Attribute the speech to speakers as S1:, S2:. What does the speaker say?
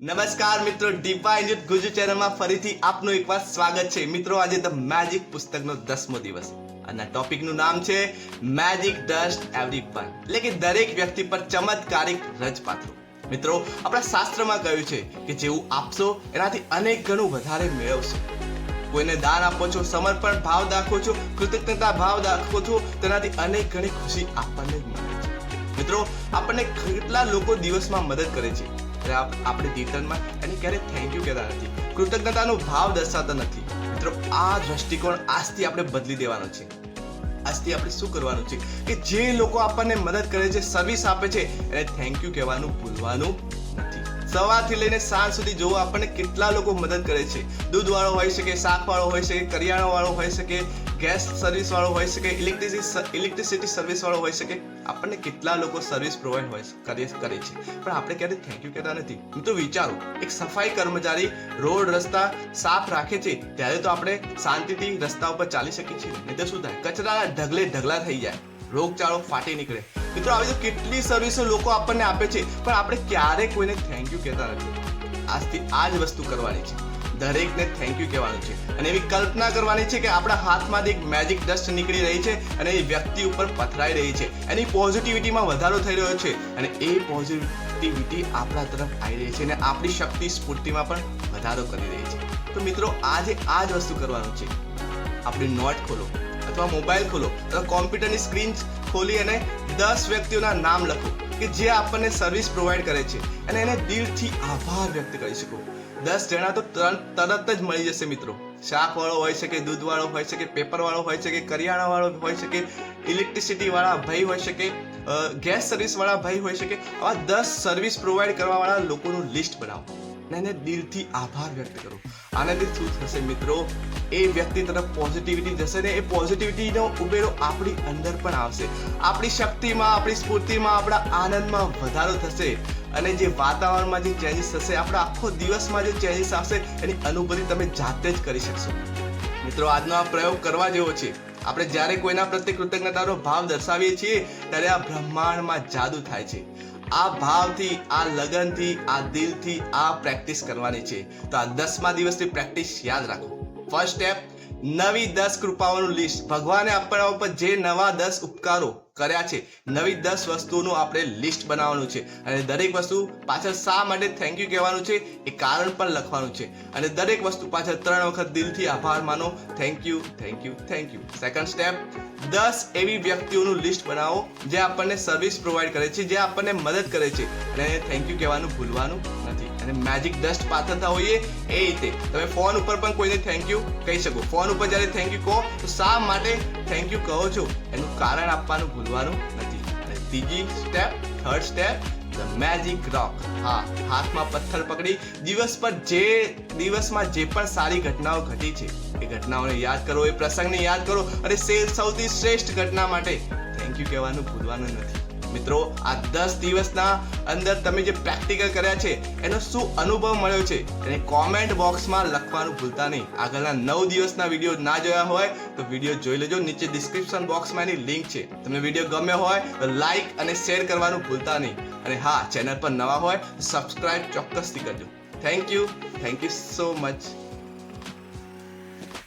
S1: નમસ્કાર મિત્રો divine youth Gujju ચેનલમાં ફરીથી આપનું એકવાર સ્વાગત છે. મિત્રો, આજે ધ મેજિક પુસ્તકનો દસમો દિવસ અને ટોપિકનું નામ છે મેજિક ડસ્ટ એવરી વન એટલે કે દરેક વ્યક્તિ પર ચમત્કારિક રજ પાથરો મિત્રો, આપણા શાસ્ત્રમાં કહ્યું છે કે જેવું આપશો, એનાથી અનેક ગણું વધારે મેળવશો. કોઈને દાન આપો છો, સમર્પણ ભાવ દાખવો છો, કૃતજ્ઞતા ભાવ દાખવો છો, તેનાથી અનેક ઘણી ખુશી આપણને મળે છે. મિત્રો, આપણને કેટલા લોકો દિવસમાં મદદ કરે છે? આપણે કીર્તનમાં એને ક્યારેય થેન્ક યુ કહેતા નથી. કૃતજ્ઞતાનો ભાવ દર્શાવતા નથી. મિત્રો, આ દ્રષ્ટિકોણ આજથી આપણે બદલી દેવાનો છે. આજથી આપણે શું કરવાનું છે? કે જે લોકો આપણને મદદ કરે છે સર્વિસ આપે છે, એને થેન્ક યુ કહેવાનું ભૂલવાનું નથી. સવારથી લઈને સાંજ સુધી જોવો આપણને કેટલા લોકો મદદ કરે છે. દૂધવાળો હોઈ શકે, શાકવાળો હોઈ શકે, કરિયાણાવાળો હોઈ શકે ગેસ સર્વિસવાળો હોઈ શકે ઇલેક્ટ્રિસિટી ઇલેક્ટ્રિસિટી સર્વિસવાળો હોઈ શકે. આપણને કેટલા લોકો સર્વિસ પ્રોવાઈડ હોય કરે કરે છે. પણ આપણે ક્યારેય થેન્ક યુ કહેતા નથી. હું તો વિચારો, એક સફાઈ કર્મચારી રોડ રસ્તા સાફ રાખે છે, ત્યારે તો આપણે શાંતિથી રસ્તા ઉપર ચાલી શકીએ છીએ. નહીં તો શું થાય? કચરાના ઢગલે ઢગલા થઈ જાય. રોગચાળો ફાટી નીકળે. મિત્રો, આવી તો કેટલી સર્વિસો લોકો આપણને આપે છે, પણ આપણે ક્યારે કોઈને થેન્ક યુ કહેતા નથી. આજથી આ જ વસ્તુ કરવાની છે. દરેકને થેન્ક યુ કહેવાનું છે. અને એવી કલ્પના કરવાની છે કે આપણા હાથમાંથી એક મેજિક ડસ્ટ નીકળી રહી છે અને એ વ્યક્તિ ઉપર પથરાઈ રહી છે. એની પોઝિટિવિટીમાં વધારો થઈ રહ્યો છે અને એ પોઝિટિવિટી આપણા તરફ આવી રહી છે અને આપણી શક્તિ સ્ફૂર્તિમાં પણ વધારો કરી રહી છે. તો મિત્રો, આજે આ જ વસ્તુ કરવાનું છે. આપણી નોટ ખોલો અથવા મોબાઈલ ખોલો અથવા કોમ્પ્યુટરની સ્ક્રીન ખોલી અને દસ વ્યક્તિઓના નામ લખો કે જે આપણને સર્વિસ પ્રોવાઈડ કરે છે. અને એને દિલથી આભાર વ્યક્ત કરી શકો. દસ જણા તો તરત જ મળી જશે મિત્રો. શાક વાળો હોઈ શકે દૂધ વાળો હોઈ શકે પેપર વાળો હોઈ શકે કરિયાણા વાળો હોઈ શકે ઇલેક્ટ્રિસિટી વાળા ભાઈ હોઈ શકે ગેસ સર્વિસ વાળા ભાઈ હોઈ શકે આવા દસ સર્વિસ પ્રોવાઈડ કરવા વાળા લોકોનું લિસ્ટ બનાવો. એને દિલથી આભાર વ્યક્ત કરો. આનાથી શું થશે મિત્રો? એ વ્યક્તિ તરફ પોઝિટિવિટી જશે ને એ પોઝિટિવિટીનો ઉમેરો આપણી અંદર પણ આવશે. આપણી શક્તિમાં, આપણી સ્ફૂર્તિમાં, આપણા આનંદમાં વધારો થશે. અને જે વાતાવરણમાં જે ચેન્જીસ થશે, આપણા આખો દિવસમાં જે ચેન્જીસ આવશે, એની અનુભૂતિ તમે જાતે જ કરી શકશો. મિત્રો, આજનો આ પ્રયોગ કરવા જેવો છે. આપણે જ્યારે કોઈના પ્રત્યે કૃતજ્ઞતાનો ભાવ દર્શાવીએ છીએ, ત્યારે આ બ્રહ્માંડમાં જાદુ થાય છે. આ ભાવથી, આ લગનથી, આ દિલથી આ પ્રેક્ટિસ કરવાની છે. તો આ દસમા દિવસની પ્રેક્ટિસ યાદ રાખો. ફર્સ્ટ સ્ટેપ નવી દસ કૃપાઓનું લિસ્ટ ભગવાને આપણા ઉપર જે નવા દસ ઉપકારો કર્યા છે, નવી દસ વસ્તુઓનું આપણે લિસ્ટ બનાવવાનું છે. અને દરેક વસ્તુ પાછળ શા માટે થેન્ક યુ કહેવાનું છે, એ કારણ પણ લખવાનું છે. અને દરેક વસ્તુ પાછળ ત્રણ વખત દિલથી આભાર માનો. Thank you thank you thank you second step દસ એવી વ્યક્તિઓનું લિસ્ટ બનાવો જે આપણને સર્વિસ પ્રોવાઈડ કરે છે, જે આપણને મદદ કરે છે. અને થેન્ક યુ કહેવાનું ભૂલવાનું નથી. અને મેજિક ડસ્ટ પાથરતા હોઈએ એ રીતે. તમે ફોન ઉપર પણ કોઈને થેન્ક યુ કહી શકો. ફોન ઉપર જ્યારે થેન્ક યુ કહો, તો શા માટે થેન્ક યુ કહો છો? એનું કારણ આપવાનું ભૂલવાનું નથી. ત્રીજી step third step the magic rock હા, હાથમાં પથ્થર પકડી દિવસ પર જે દિવસમાં જે પણ સારી ઘટનાઓ ઘટી છે, એ ઘટનાઓને યાદ કરો, એ પ્રસંગને યાદ કરો અને સેલ સૌથી શ્રેષ્ઠ ઘટના માટે થેન્ક યુ કહેવાનું ભૂલવાનું નથી. મિત્રો, આ દસ દિવસના અંદર તમે જે પ્રેક્ટિકલ કર્યા છે, એનો શું અનુભવ મળ્યો છે, એને કોમેન્ટ બોક્સમાં લખવાનું ભૂલતા નહીં. આગળના નવ દિવસના વીડિયો ના જોયા હોય, તો વીડિયો જોઈ લેજો. નીચે ડિસ્ક્રિપ્શન બોક્સમાં એની લિંક છે. તમને વીડિયો ગમ્યો હોય, તો લાઇક અને શેર કરવાનું ભૂલતા નહીં. અને હા ચેનલ પર નવા હોય સબસ્ક્રાઇબ ચોક્કસથી કરજો. Thank you thank you so much